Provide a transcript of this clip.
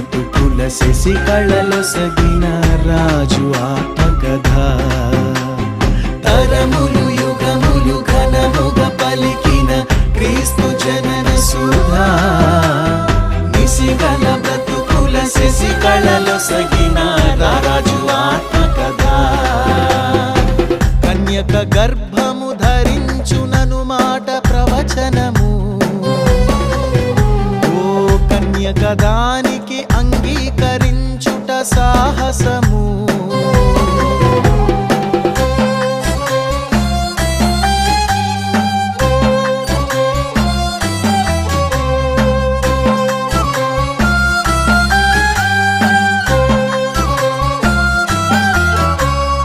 బతుకుల శశి కళలో సగిన రాజు ఆత్మకథ. తరములు యుగములు ఘనముగ పలికిన క్రీస్తు జనన సుధా. నిశిగల బతుకుల శశి కళలో సగిన రాజు ఆత్మకథ. కన్యక గర్భము ధరించునను మాట ప్రవచనము. ఓ కన్యక దాని ಅಂಗೀಕಾರ